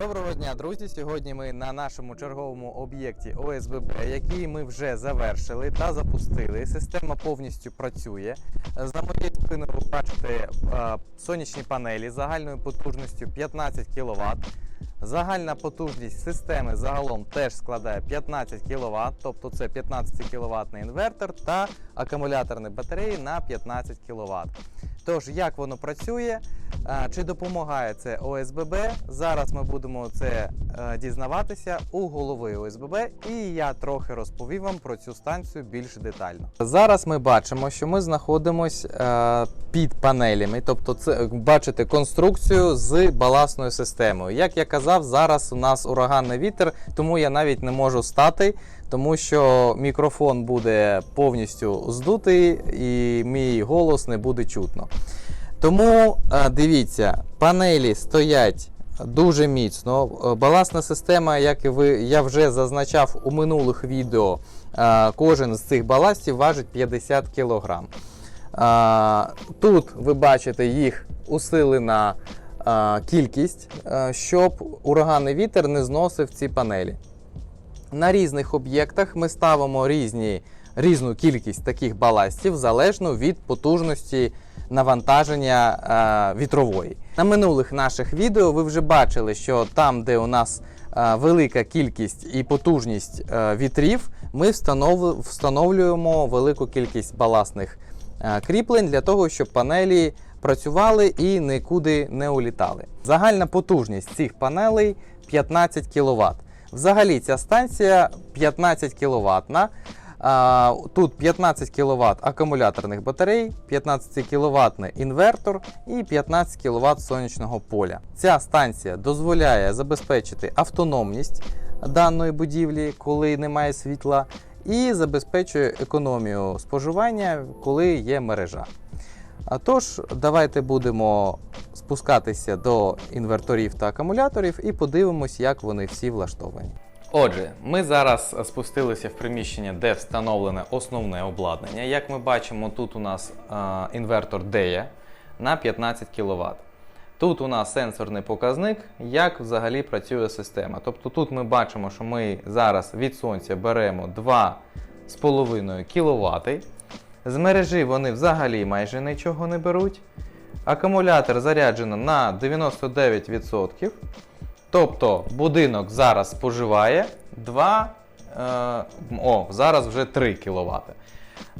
Доброго дня, друзі! Сьогодні ми на нашому черговому об'єкті ОСББ, який ми вже завершили та запустили. Система повністю працює. За моєю спиною ви бачите е, сонячні панелі загальною потужністю 15 кВт. Загальна потужність системи загалом теж складає 15 кВт, тобто це 15 кВт інвертор та акумуляторні батареї на 15 кВт. Тож, як воно працює, чи допомагає це ОСББ? Зараз ми будемо це е, дізнаватися у голови ОСББ, і я трохи розповім вам про цю станцію більш детально. Зараз ми бачимо, що ми знаходимося під панелями, тобто це бачите конструкцію з баласною системою. Як я казав, зараз у нас ураганний вітер, тому я навіть не можу стати, тому що мікрофон буде повністю здутий і мій голос не буде чутно. Тому е, дивіться, панелі стоять дуже міцно. Е, Балансна система, як ви, я вже зазначав у минулих відео, е, кожен з цих баластів важить 50 кг. Тут ви бачите їх усилена кількість, щоб ураганний вітер не зносив ці панелі. На різних об'єктах ми ставимо різні, різну кількість таких баластів залежно від потужності навантаження е, вітрової. На минулих наших відео ви вже бачили, що там, де у нас е, велика кількість і потужність е, вітрів, ми встанов- встановлюємо велику кількість баласних кріплень для того, щоб панелі працювали і нікуди не улітали. Загальна потужність цих панелей 15 кВт. Взагалі ця станція 15 кВт. Тут 15 кВт акумуляторних батарей, 15 кВт інвертор і 15 кВт сонячного поля. Ця станція дозволяє забезпечити автономність даної будівлі, коли немає світла, і забезпечує економію споживання, коли є мережа. А тож, давайте будемо спускатися до інверторів та акумуляторів і подивимось, як вони всі влаштовані. Отже, ми зараз спустилися в приміщення, де встановлене основне обладнання. Як ми бачимо, тут у нас е, інвертор DEA на 15 кВт. Тут у нас сенсорний показник, як взагалі працює система. Тобто тут ми бачимо, що ми зараз від сонця беремо 2,5 кВт. З мережі вони взагалі майже нічого не беруть. Акумулятор заряджено на 99%. Тобто будинок зараз споживає 2, е, о, зараз вже 3 кВт.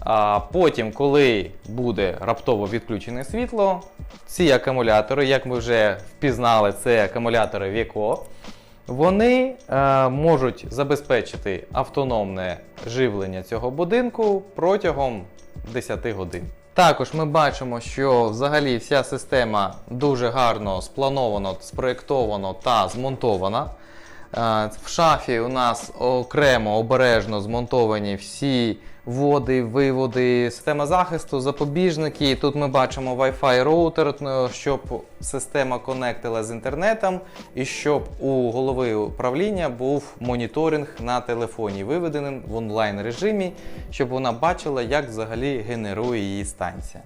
А потім, коли буде раптово відключене світло, ці акумулятори, як ми вже впізнали, це акумулятори Віко, вони е, можуть забезпечити автономне живлення цього будинку протягом 10 годин. Також ми бачимо, що взагалі вся система дуже гарно сплановано, спроєктовано та змонтована. В шафі у нас окремо обережно змонтовані всі води, виводи, система захисту, запобіжники. Тут ми бачимо Wi-Fi роутер, е, щоб система конектила з інтернетом, і щоб у голови управління був моніторинг на телефоні, виведений в онлайн режимі, щоб вона бачила, як взагалі генерує її станція.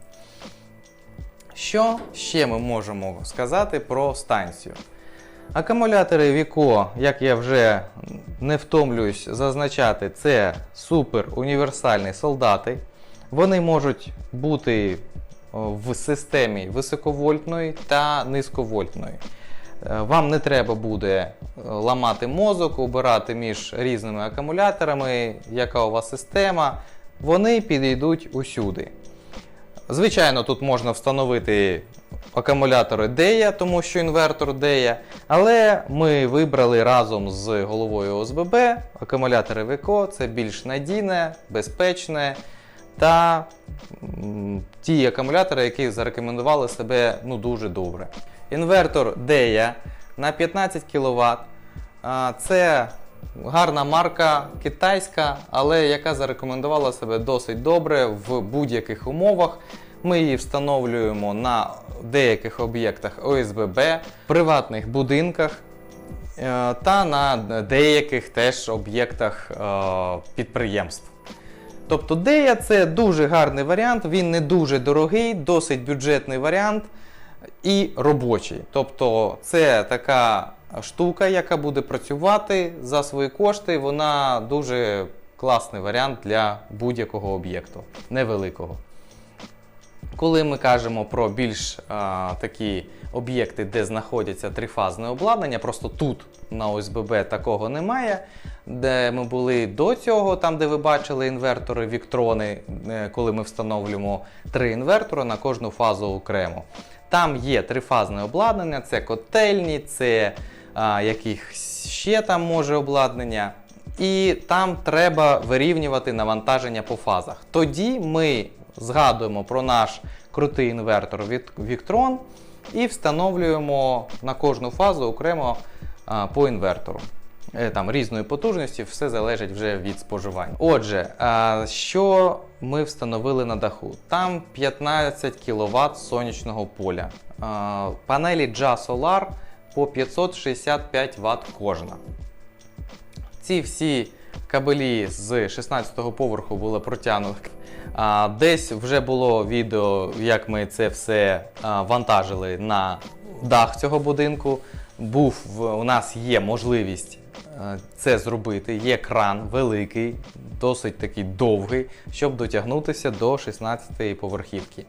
Що ще ми можемо сказати про станцію? Акумулятори Віко, як я вже не втомлююсь зазначати, це супер універсальні солдати. Вони можуть бути в системі високовольтної та низьковольтної. Е, Вам не треба буде е, ламати мозок, обирати між різними акумуляторами, яка у вас система. Вони підійдуть усюди. Звичайно, тут можна встановити акумулятори DEA, тому що інвертор DEA, але ми вибрали разом з головою ОСББ акумулятори ВКО, це більш надійне, безпечне та ті акумулятори, які зарекомендували себе ну, дуже добре. Інвертор DEA на 15 кВт. Це гарна марка китайська, але яка зарекомендувала себе досить добре в будь-яких умовах. Ми її встановлюємо на деяких об'єктах ОСББ, приватних будинках е, та на деяких теж об'єктах е, підприємств. Тобто Дея це дуже гарний варіант, він не дуже дорогий, досить бюджетний варіант і робочий. Тобто це така штука, яка буде працювати за свої кошти. Вона дуже класний варіант для будь-якого об'єкту, невеликого. Коли ми кажемо про більш а, такі об'єкти, де знаходяться трифазне обладнання, просто тут на ОСББ такого немає. Де ми були до цього, там де ви бачили інвертори, віктрони, е, коли ми встановлюємо три інвертори на кожну фазу окремо. Там є трифазне обладнання, це котельні, це якихось ще там може обладнання. І там треба вирівнювати навантаження по фазах. Тоді ми згадуємо про наш крутий інвертор від Victron і встановлюємо на кожну фазу окремо по інвертору. Е, Там різної потужності, все залежить вже від споживання. Отже, що ми встановили на даху? Там 15 кВт сонячного поля. Панелі JA Solar по 565 Вт кожна. Ці всі кабелі з 16-го поверху були протягнуті. Десь вже було відео, як ми це все вантажили на дах цього будинку. Був у нас є можливість е, це зробити. Є кран великий, досить такий довгий, щоб дотягнутися до 16-ї поверхівки.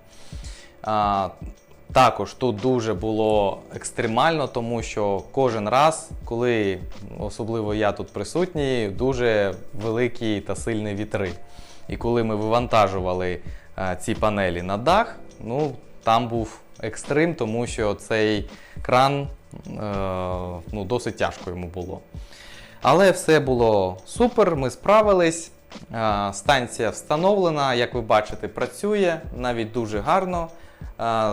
Також тут дуже було екстремально, тому що кожен раз, коли особливо я тут присутній, дуже великі та сильні вітри. І коли ми вивантажували е, ці панелі на дах, ну там був екстрим, тому що цей кран е, ну, досить тяжко йому було. Але все було супер, ми справились. Е, Станція встановлена, як ви бачите, працює навіть дуже гарно.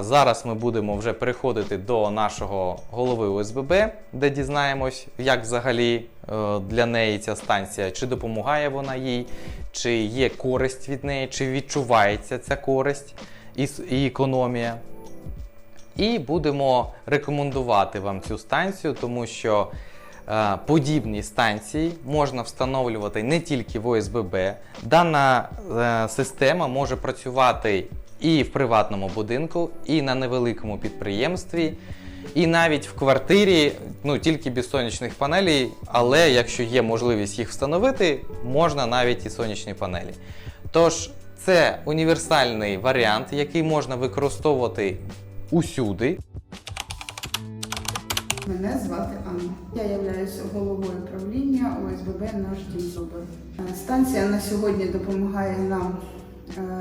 Зараз ми будемо вже переходити до нашого голови ОСББ, де дізнаємось, як взагалі е, для неї ця станція, чи допомагає вона їй, чи є користь від неї, чи відчувається ця користь і економія. І будемо рекомендувати вам цю станцію, тому що е, подібні станції можна встановлювати не тільки в ОСББ. Дана е, система може працювати і в приватному будинку, і на невеликому підприємстві, і навіть в квартирі, ну тільки без сонячних панелей, але якщо є можливість їх встановити, можна навіть і сонячні панелі. Тож це універсальний варіант, який можна використовувати усюди. Мене звати Анна. Я являюся головою правління ОСББ Наш Дім Зуби. Е, Станція на сьогодні допомагає нам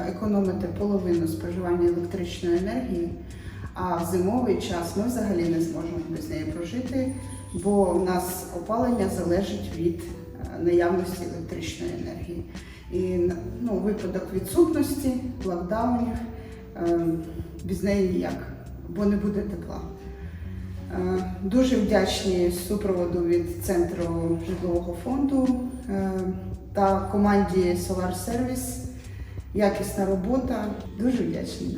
економити половину споживання електричної енергії, а в зимовий час ми взагалі не зможемо без неї прожити, бо в нас опалення залежить від е, наявності електричної енергії. І ну, випадок відсутності, локдаунів, е, без неї ніяк, бо не буде тепла. Е, Дуже вдячні супроводу від центру житлового фонду е, та команді Solar Service. Якісна робота. Дуже вдячні.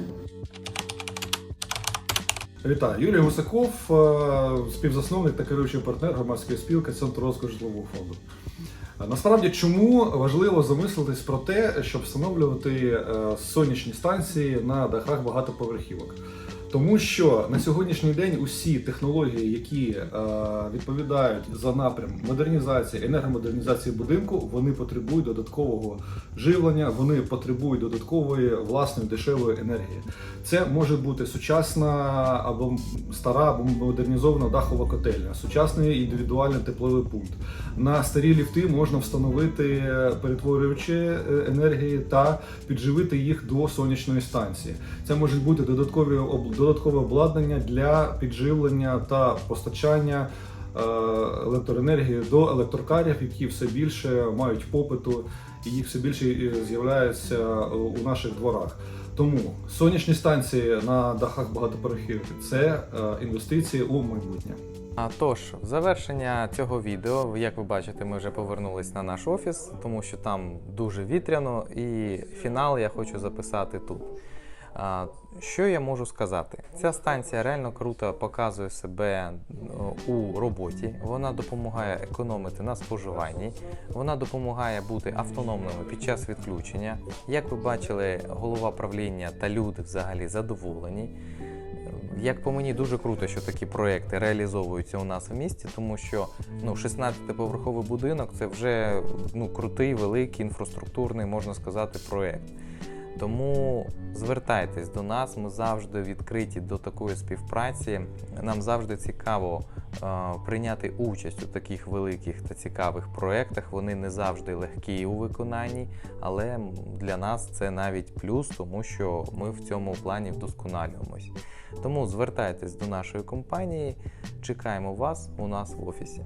Вітаю, Юрій Гусаков, е, співзасновник та керуючий партнер громадської спілки Центру розвитку житлового фонду. Е, Насправді, чому важливо замислитись про те, щоб встановлювати е, сонячні станції на дахах багатоповерхівок? Тому що на сьогоднішній день усі технології, які е, відповідають за напрям модернізації, енергомодернізації будинку, вони потребують додаткового живлення, вони потребують додаткової власної дешевої енергії. Це може бути сучасна або стара або модернізована дахова котельня, сучасний індивідуальний тепловий пункт. На старі ліфти можна встановити перетворювачі е, енергії та підживити їх до сонячної станції. Це можуть бути додаткові об- додаткове обладнання для підживлення та постачання е, електроенергії до електрокарів, які все більше мають попиту і їх все більше е, з'являється у наших дворах. Тому сонячні станції на дахах багатоповерхівок – це е, інвестиції у майбутнє. А тож, в завершення цього відео, як ви бачите, ми вже повернулись на наш офіс, тому що там дуже вітряно, і фінал я хочу записати тут. Що я можу сказати? Ця станція реально круто показує себе у роботі. Вона допомагає економити на споживанні, вона допомагає бути автономними під час відключення. Як ви бачили, голова правління та люди взагалі задоволені. Як по мені, дуже круто, що такі проекти реалізовуються у нас в місті, тому що ну, 16-поверховий будинок це вже ну, крутий, великий, інфраструктурний, можна сказати, проект. Тому звертайтесь до нас, ми завжди відкриті до такої співпраці. Нам завжди цікаво е, прийняти участь у таких великих та цікавих проєктах. Вони не завжди легкі у виконанні, але для нас це навіть плюс, тому що ми в цьому плані вдосконалюємось. Тому звертайтесь до нашої компанії, чекаємо вас у нас в офісі.